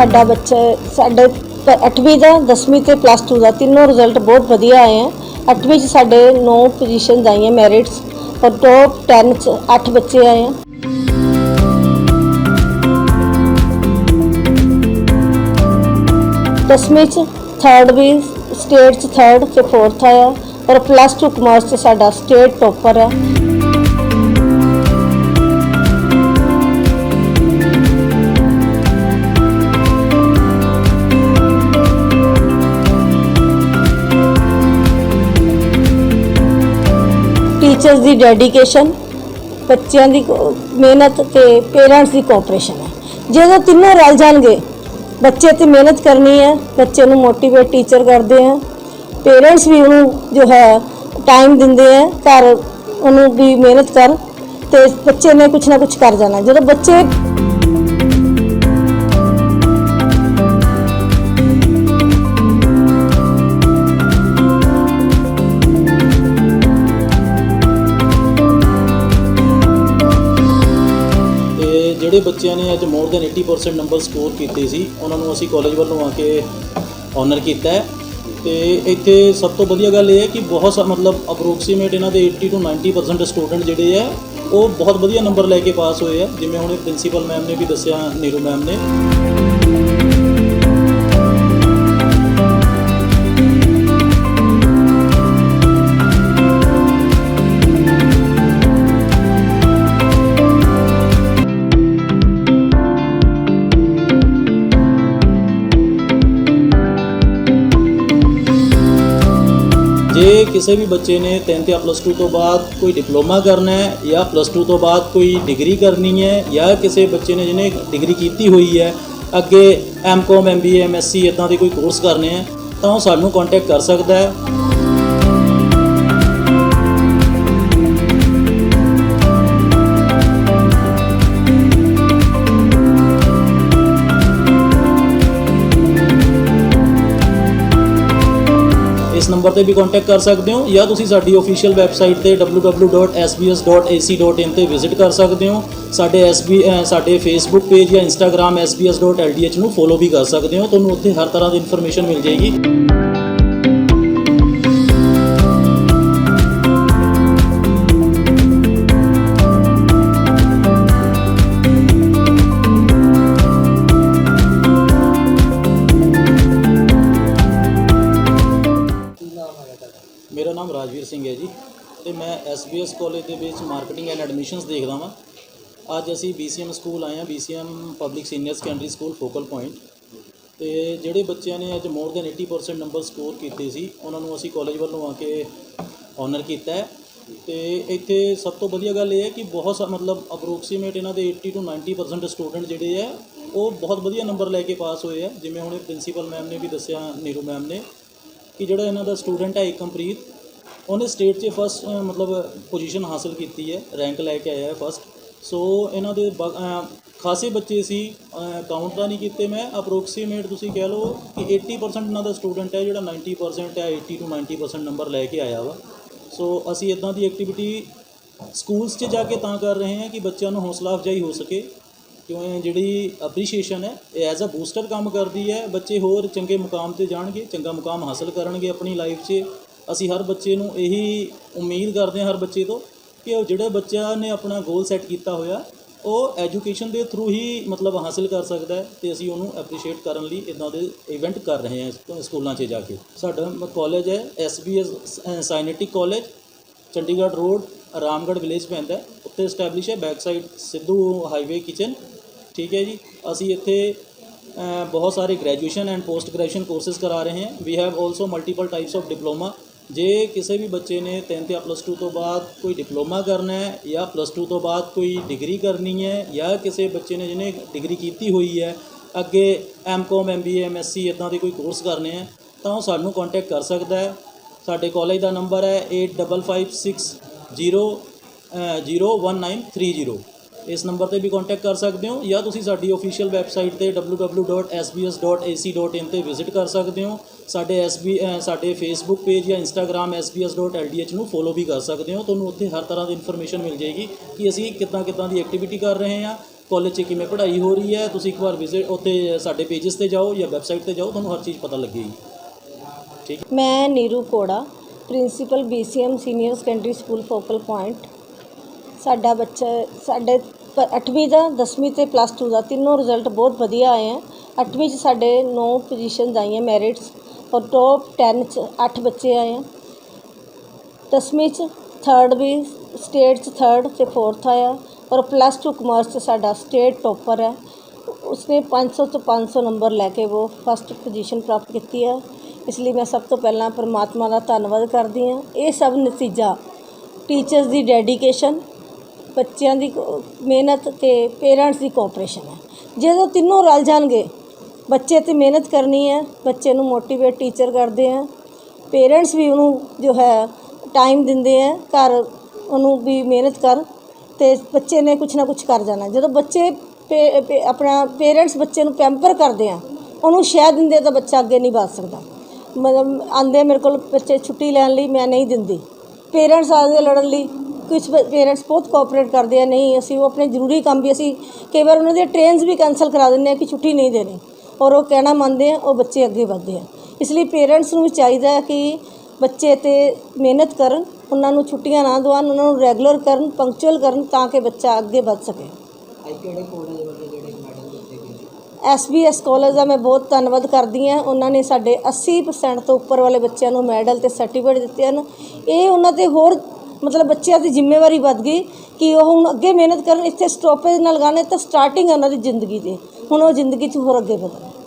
ਸਾਡਾ ਬੱਚਾ ਸਾਡੇ 8ਵੀਂ ਦਾ 10ਵੀਂ ਤੇ ਪਲੱਸ 2 ਦਾ ਤਿੰਨੋਂ ਰਿਜ਼ਲਟ ਬਹੁਤ ਵਧੀਆ ਆਏ ਆ। 8ਵੀਂ ਚ ਸਾਡੇ 9 ਪੋਜੀਸ਼ਨਸ ਆਈਆਂ ਮੈਰਿਟਸ ਔਰ ਟੌਪ 10 ਚ 8 ਬੱਚੇ ਆਏ ਆ। ਦਸਵੀਂ ਚ ਥਰਡ ਵੀ ਸਟੇਟ ਚ ਥਰਡ ਤੇ ਫੋਰਥ ਆਇਆ, ਔਰ ਪਲੱਸ 2 ਕਮਰਸ ਚ ਸਾਡਾ ਸਟੇਟ ਟੋਪਰ ਆ। ਟੀਚਰਸ ਦੀ ਡੈਡੀਕੇਸ਼ਨ ਬੱਚਿਆਂ ਦੀ ਕੋ- ਮਿਹਨਤ ਤੇ ਪੇਰੈਂਟਸ ਦੀ ਕੋਆਪਰੇਸ਼ਨ ਹੈ। ਜਦੋਂ ਤਿੰਨੋਂ ਰਲ ਜਾਣਗੇ, ਬੱਚੇ ਤੇ ਮਿਹਨਤ ਕਰਨੀ ਹੈ, ਬੱਚੇ ਨੂੰ ਮੋਟੀਵੇਟ ਟੀਚਰ ਕਰਦੇ ਆ ਪੇਰੈਂਟਸ ਵੀ ਉਹਨੂੰ ਜੋ ਹੈ ਟਾਈਮ ਦਿੰਦੇ ਆ, ਘਰ ਉਹਨੂੰ ਵੀ ਮਿਹਨਤ ਕਰ ਤੇ ਬੱਚੇ ਨੇ ਕੁਝ ਨਾ ਕੁਝ ਕਰ ਜਾਣਾ। ਜਦੋਂ ਬੱਚੇ ਜਿਹੜੇ ਬੱਚਿਆਂ ਨੇ ਅੱਜ ਮੋਰ ਦੈਨ 80% ਨੰਬਰ ਸਕੋਰ ਕੀਤੇ ਸੀ, ਉਹਨਾਂ ਨੂੰ ਅਸੀਂ ਕਾਲਜ ਵੱਲੋਂ ਆ ਕੇ ਆਨਰ ਕੀਤਾ ਹੈ। ਤੇ ਇੱਥੇ ਸਭ ਤੋਂ ਵਧੀਆ ਗੱਲ ਇਹ ਹੈ ਕਿ ਬਹੁਤ ਸਾ ਮਤਲਬ ਅਪਰੋਕਸੀਮੇਟ ਇਹਨਾਂ ਦੇ 80 ਤੋਂ 90% ਸਟੂਡੈਂਟ ਜਿਹੜੇ ਆ ਉਹ ਬਹੁਤ ਵਧੀਆ ਨੰਬਰ ਲੈ ਕੇ ਪਾਸ ਹੋਏ ਆ ਜਿਵੇਂ ਹੁਣੇ ਪ੍ਰਿੰਸੀਪਲ ਮੈਮ ਨੇ ਵੀ ਦੱਸਿਆ, ਨੀਰੂ ਮੈਮ ਨੇ। ਜੇ ਕਿਸੇ ਵੀ ਬੱਚੇ ਨੇ 10th ਜਾਂ ਪਲੱਸ 2 ਤੋਂ ਬਾਅਦ ਕੋਈ ਡਿਪਲੋਮਾ ਕਰਨਾ ਹੈ ਜਾਂ ਪਲੱਸ 2 ਤੋਂ ਬਾਅਦ ਕੋਈ ਡਿਗਰੀ ਕਰਨੀ ਹੈ ਜਾਂ ਕਿਸੇ ਬੱਚੇ ਨੇ ਜਿਹਨੇ ਡਿਗਰੀ ਕੀਤੀ ਹੋਈ ਹੈ, ਅੱਗੇ ਐਮਕੋਮ ਐਮਬੀਏ ਐਮਐਸਸੀ ਇਦਾਂ ਦੇ ਕੋਈ ਕੋਰਸ ਕਰਨੇ ਹੈ, ਤਾਂ ਉਹ ਸਾਨੂੰ ਕੰਟੈਕਟ ਕਰ ਸਕਦਾ ਹੈ। ਨੰਬਰ ਤੇ ਵੀ ਕੰਟੈਕਟ ਕਰ ਸਕਦੇ ਹੋ ਜਾਂ ਤੁਸੀਂ ਸਾਡੀ ਅਫੀਸ਼ੀਅਲ ਵੈਬਸਾਈਟ ਤੇ www.sbs.ac.in ਤੇ ਵਿਜ਼ਿਟ ਕਰ ਸਕਦੇ ਹੋ। ਸਾਡੇ SB ਅ, ਸਾਡੇ ਫੇਸਬੁੱਕ ਪੇਜ ਜਾਂ ਇੰਸਟਾਗ੍ਰam sbs.ldh ਨੂੰ ਫੋਲੋ ਵੀ ਕਰ ਸਕਦੇ ਹੋ। ਤੁਹਾਨੂੰ ਉੱਥੇ ਹਰ ਤਰ੍ਹਾਂ ਦੀ ਇਨਫੋਰਮੇਸ਼ਨ ਮਿਲ ਜਾਏਗੀ। ਰਾਜਵੀਰ ਸਿੰਘ ਹੈ ਜੀ। ਤੇ ਮੈਂ SBS ਕਾਲਜ ਦੇ ਵਿੱਚ ਮਾਰਕੀਟਿੰਗ ਐਂਡ ਐਡਮਿਸ਼ਨਸ ਦੇਖਦਾ ਵਾਂ। ਅੱਜ ਅਸੀਂ BCM ਸਕੂਲ ਆਏ ਹਾਂ। BCM public senior secondary school focal point ਤੇ ਜਿਹੜੇ ਬੱਚਿਆਂ ਨੇ ਅੱਜ ਮੋਰ ਦੈਨ 80% ਨੰਬਰ ਸਕੋਰ ਕੀਤੇ ਸੀ, ਉਹਨਾਂ ਨੂੰ ਅਸੀਂ ਕਾਲਜ ਵੱਲੋਂ ਆ ਕੇ ਆਨਰ ਕੀਤਾ ਹੈ। ਤੇ ਇੱਥੇ ਸਭ ਤੋਂ ਵਧੀਆ ਗੱਲ ਇਹ ਹੈ ਕਿ ਬਹੁਤ ਸਾ, ਮਤਲਬ ਅਪਰੋਕਸੀਮੇਟ ਇਹਨਾਂ ਦੇ 80 ਤੋਂ 90% ਸਟੂਡੈਂਟ ਜਿਹੜੇ ਆ ਉਹ ਬਹੁਤ ਵਧੀਆ ਨੰਬਰ ਲੈ ਕੇ ਪਾਸ ਹੋਏ ਆ ਜਿਵੇਂ ਹੁਣੇ ਪ੍ਰਿੰਸੀਪਲ ਮੈਮ ਨੇ ਵੀ ਦੱਸਿਆ, ਨੀਰੂ ਮੈਮ ਨੇ, ਕਿ ਜਿਹੜਾ ਇਹਨਾਂ ਦਾ ਸਟੂਡੈਂਟ ਹੈ ਏਕਮਪ੍ਰੀਤ ਉਹਨੇ ਸਟੇਟ 'ਚ ਫਸਟ ਮਤਲਬ ਪੋਜੀਸ਼ਨ ਹਾਸਲ ਕੀਤੀ ਹੈ ਰੈਂਕ ਲੈ ਕੇ ਆਇਆ ਹੈ ਫਸਟ ਸੋ ਇਹਨਾਂ ਦੇ ਬ- ਖਾਸੇ ਬੱਚੇ ਸੀ ਕਾਊਂਟ ਤਾਂ ਨਹੀਂ ਕੀਤੇ ਮੈਂ ਅਪਰੋਕਸੀਮੇਟ ਤੁਸੀਂ ਕਹਿ ਲਓ ਕਿ 80% ਇਹਨਾਂ ਦਾ ਸਟੂਡੈਂਟ ਹੈ, ਜਿਹੜਾ 90% ਹੈ 80 ਤੋਂ 90% ਨੰਬਰ ਲੈ ਕੇ ਆਇਆ ਵਾ। ਸੋ ਅਸੀਂ ਇਦਾਂ ਦੀ ਐਕਟੀਵਿਟੀ ਸਕੂਲਸ 'ਚ ਜਾ ਕੇ ਤਾਂ ਕਰ ਰਹੇ ਹਾਂ ਕਿ ਬੱਚਿਆਂ ਨੂੰ ਹੌਸਲਾ ਅਫਜ਼ਾਈ ਹੋ ਸਕੇ। ਕਿਉਂ ਜਿਹੜੀ ਅਪਰੀਸ਼ੀਏਸ਼ਨ ਹੈ, ਇਹ ਐਜ਼ ਅ ਬੂਸਟਰ ਕੰਮ ਕਰਦੀ ਹੈ। ਬੱਚੇ ਹੋਰ ਚੰਗੇ ਮੁਕਾਮ ਤੇ ਜਾਣਗੇ, ਚੰਗਾ ਮੁਕਾਮ ਹਾਸਲ ਕਰਨਗੇ ਆਪਣੀ ਲਾਈਫ 'ਚ। ਅਸੀਂ ਹਰ ਬੱਚੇ ਨੂੰ ਇਹੀ ਉਮੀਦ ਕਰਦੇ ਹਾਂ ਹਰ ਬੱਚੇ ਤੋਂ ਕਿ ਉਹ ਜਿਹੜੇ ਬੱਚਾ ਨੇ ਆਪਣਾ ਗੋਲ ਸੈੱਟ ਕੀਤਾ ਹੋਇਆ, ਉਹ ਐਜੂਕੇਸ਼ਨ ਦੇ ਥਰੂ ਹੀ ਮਤਲਬ ਹਾਸਲ ਕਰ ਸਕਦਾ ਹੈ ਤੇ ਅਸੀਂ ਉਹਨੂੰ ਐਪਰੀਸ਼ੀਏਟ ਕਰਨ ਲਈ ਇਦਾਂ ਦੇ ਇਵੈਂਟ ਕਰ ਰਹੇ ਹਾਂ ਸਕੂਲਾਂ 'ਚ ਜਾ ਕੇ। ਸਾਡਾ ਕਾਲਜ ਹੈ SBS ਸਾਇਨੇਟਿਕ college Chandigarh road Ramgarh village ਪੈਂਦਾ ਹੈ। ਉੱਤੇ ਸਟੈਬਲਿਸ਼ ਹੈ back side Sidhu highway kitchen ਠੀਕ ਹੈ ਜੀ। ਅਸੀਂ ਇੱਥੇ ਬਹੁਤ ਸਾਰੇ graduation and post graduation courses ਕਰਾ ਰਹੇ ਹਾਂ। We have also multiple types of diploma ਜੇ ਕਿਸੇ ਵੀ ਬੱਚੇ ਨੇ 10th ਜਾਂ ਪਲੱਸ 2 ਤੋਂ ਬਾਅਦ ਕੋਈ ਡਿਪਲੋਮਾ ਕਰਨਾ ਹੈ ਜਾਂ ਪਲੱਸ 2 ਤੋਂ ਬਾਅਦ ਕੋਈ ਡਿਗਰੀ ਕਰਨੀ ਹੈ ਜਾਂ ਕਿਸੇ ਬੱਚੇ ਨੇ ਜਿਹਨੇ ਡਿਗਰੀ ਕੀਤੀ ਹੋਈ ਹੈ, ਅੱਗੇ ਐਮਕੋਮ ਐਮਬੀਏ ਐਮਐਸਸੀ ਇਦਾਂ ਦੇ ਕੋਈ ਕੋਰਸ ਕਰਨੇ ਹੈ, ਤਾਂ ਉਹ ਸਾਨੂੰ ਕੰਟੈਕਟ ਕਰ ਸਕਦਾ ਹੈ। ਸਾਡੇ ਕਾਲਜ ਦਾ ਨੰਬਰ ਹੈ 8556001930 ਇਸ ਨੰਬਰ ਤੇ ਵੀ ਕੰਟੈਕਟ ਕਰ ਸਕਦੇ ਹੋ ਜਾਂ ਤੁਸੀਂ ਸਾਡੀ ਅਫੀਸ਼ੀਅਲ ਵੈਬਸਾਈਟ ਤੇ www.sbs.ac.in ਤੇ ਵਿਜ਼ਿਟ ਕਰ ਸਕਦੇ ਹੋ। ਸਾਡੇ SB ਅ, ਸਾਡੇ ਫੇਸਬੁੱਕ ਪੇਜ ਜਾਂ ਇੰਸਟਾਗ੍ਰam sbs.ldh ਨੂੰ ਫੋਲੋ ਵੀ ਕਰ ਸਕਦੇ ਹੋ। ਤੁਹਾਨੂੰ ਉੱਥੇ ਹਰ ਤਰ੍ਹਾਂ ਦੀ ਇਨਫੋਰਮੇਸ਼ਨ ਮਿਲ ਜਾਏਗੀ ਕਿ ਅਸੀਂ ਕਿੱਦਾਂ ਕਿੱਦਾਂ ਦੀ ਐਕਟੀਵਿਟੀ ਕਰ ਰਹੇ ਹਾਂ। ਕਾਲਜ 'ਚ ਕਿਵੇਂ ਪੜ੍ਹਾਈ ਹੋ ਰਹੀ ਹੈ। ਤੁਸੀਂ ਇੱਕ ਵਾਰ ਵਿਜ਼ਿਟ ਉੱਥੇ ਸਾਡੇ ਪੇजेस ਤੇ ਜਾਓ ਜਾਂ ਵੈਬਸਾਈਟ ਤੇ ਜਾਓ ਤੁਹਾਨੂੰ ਹਰ ਚੀਜ਼ ਪਤਾ ਲੱਗੇਗੀ। ਠੀਕ ਮੈਂ Neeru Kora principal BCM senior secondary school focal point ਸਾਡਾ ਬੱਚਾ ਸਾਡੇ 8ਵੀਂ ਦਾ 10ਵੀਂ ਤੇ ਪਲੱਸ 2 ਦਾ ਤਿੰਨੋਂ ਰਿਜ਼ਲਟ ਬਹੁਤ ਵਧੀਆ ਆਏ ਆ। 8ਵੀਂ ਚ ਸਾਡੇ 9 ਪੋਜੀਸ਼ਨਸ ਆਈਆਂ ਮੈਰਿਟਸ ਔਰ ਟੌਪ 10 ਚ 8 ਬੱਚੇ ਆਏ ਆ। 10ਵੀਂ ਚ ਥਰਡ ਵੀ ਸਟੇਟ ਚ ਥਰਡ ਤੇ ਫੋਰਥ ਆਇਆ ਔਰ ਪਲੱਸ 2 ਕਮਰਸ ਚ ਸਾਡਾ ਸਟੇਟ ਟੌਪਰ ਹੈ ਉਸਨੇ 500 ਤੋਂ 500 ਨੰਬਰ ਲੈ ਕੇ ਉਹ ਫਸਟ ਪੋਜੀਸ਼ਨ ਪ੍ਰਾਪਤ ਕੀਤੀ ਹੈ ਇਸ ਲਈ ਮੈਂ ਸਭ ਤੋਂ ਪਹਿਲਾਂ ਪਰਮਾਤਮਾ ਦਾ ਧੰਨਵਾਦ ਕਰਦੀ ਹਾਂ ਇਹ ਸਭ ਨਤੀਜਾ ਟੀਚਰਸ ਦੀ ਡੈਡੀਕੇਸ਼ਨ ਬੱਚਿਆਂ ਦੀ ਕੋ- ਮਿਹਨਤ ਤੇ ਪੇਰੈਂਟਸ ਦੀ ਕੋਆਪਰੇਸ਼ਨ ਹੈ। ਜਦੋਂ ਤਿੰਨੋਂ ਰਲ ਜਾਣਗੇ, ਬੱਚੇ ਤੇ ਮਿਹਨਤ ਕਰਨੀ ਹੈ, ਬੱਚੇ ਨੂੰ ਮੋਟੀਵੇਟ ਟੀਚਰ ਕਰਦੇ ਆ ਪੇਰੈਂਟਸ ਵੀ ਉਹਨੂੰ ਜੋ ਹੈ ਟਾਈਮ ਦਿੰਦੇ ਆ ਘਰ ਉਹਨੂੰ ਵੀ ਮਿਹਨਤ ਕਰ ਤੇ ਬੱਚੇ ਨੇ ਕੁਛ ਨਾ ਕੁਛ ਕਰ ਜਾਣਾ। ਜਦੋਂ ਬੱਚੇ ਪੇ- ਪੇ- ਆਪਣਾ ਪੇਰੈਂਟਸ ਬੱਚੇ ਨੂੰ ਪੈਂਪਰ ਕਰਦੇ ਆ ਉਹਨੂੰ ਸ਼ਹਿ ਦਿੰਦੇ ਤਾਂ ਬੱਚਾ ਅੱਗੇ ਨਹੀਂ ਵੱਧ ਸਕਦਾ। ਮਤਲਬ ਆਂਦੇ ਮੇਰੇ ਕੋਲ ਬੱਚੇ ਛੁੱਟੀ ਲੈਣ ਲਈ ਮੈਂ ਨਹੀਂ ਦਿੰਦੀ। ਪੇਰੈਂਟਸ ਆਉਂਦੇ ਲੜਨ ਲਈ ਕੁਝ ਪੇਰੈਂਟਸ ਬਹੁਤ ਕੋਆਪਰੇਟ ਕਰਦੇ ਆ ਨਹੀਂ ਅਸੀਂ ਉਹ ਆਪਣੇ ਜ਼ਰੂਰੀ ਕੰਮ ਵੀ ਅਸੀਂ ਕਈ ਵਾਰ ਉਹਨਾਂ ਦੇ ਟ੍ਰੇਨਸ ਵੀ ਕੈਨਸਲ ਕਰਾ ਦਿੰਦੇ ਆ ਕਿ ਛੁੱਟੀ ਨਹੀਂ ਦੇਣੀ। ਔਰ ਉਹ ਕਹਿਣਾ ਮੰਨਦੇ ਆ ਉਹ ਬੱਚੇ ਅੱਗੇ ਵਧਦੇ ਆ। ਇਸ ਲਈ ਪੇਰੈਂਟਸ ਨੂੰ ਵੀ ਚਾਹੀਦਾ ਕਿ ਬੱਚੇ ਤੇ ਮਿਹਨਤ ਕਰਨ ਉਹਨਾਂ ਨੂੰ ਛੁੱਟੀਆਂ ਨਾ ਦਵਾਉਣ ਉਹਨਾਂ ਨੂੰ ਰੈਗੂਲਰ ਕਰਨ ਪੰਕਚੁਅਲ ਕਰਨ ਤਾਂ ਕਿ ਬੱਚਾ ਅੱਗੇ ਵੱਧ ਸਕੇ। ਐਸਬੀਐਸ ਕਾਲਜ ਦਾ ਮੈਂ ਬਹੁਤ ਧੰਨਵਾਦ ਕਰਦੀ ਹਾਂ। ਉਹਨਾਂ ਨੇ ਸਾਡੇ 80% ਤੋਂ ਉੱਪਰ ਵਾਲੇ ਬੱਚਿਆਂ ਨੂੰ ਮੈਡਲ ਤੇ ਸਰਟੀਫਿਕੇਟ ਦਿੱਤੇ ਹਨ। ਇਹ ਉਹਨਾਂ ਤੇ ਹੋਰ ਮਤਲਬ ਬੱਚਿਆਂ ਦੀ ਜ਼ਿੰਮੇਵਾਰੀ ਵੱਧ ਗਈ ਕਿ ਉਹ ਹੁਣ ਅੱਗੇ ਮਿਹਨਤ ਕਰਨ, ਇੱਥੇ ਸਟਾਪੇਜ ਨਾਲ ਲਗਾਣੇ ਤਾਂ ਸਟਾਰਟਿੰਗ ਹੈ ਉਹਨਾਂ ਦੀ ਜ਼ਿੰਦਗੀ ਦੀ। ਹੁਣ ਉਹ ਜ਼ਿੰਦਗੀ 'ਚ ਹੋਰ ਅੱਗੇ ਵਧਣ।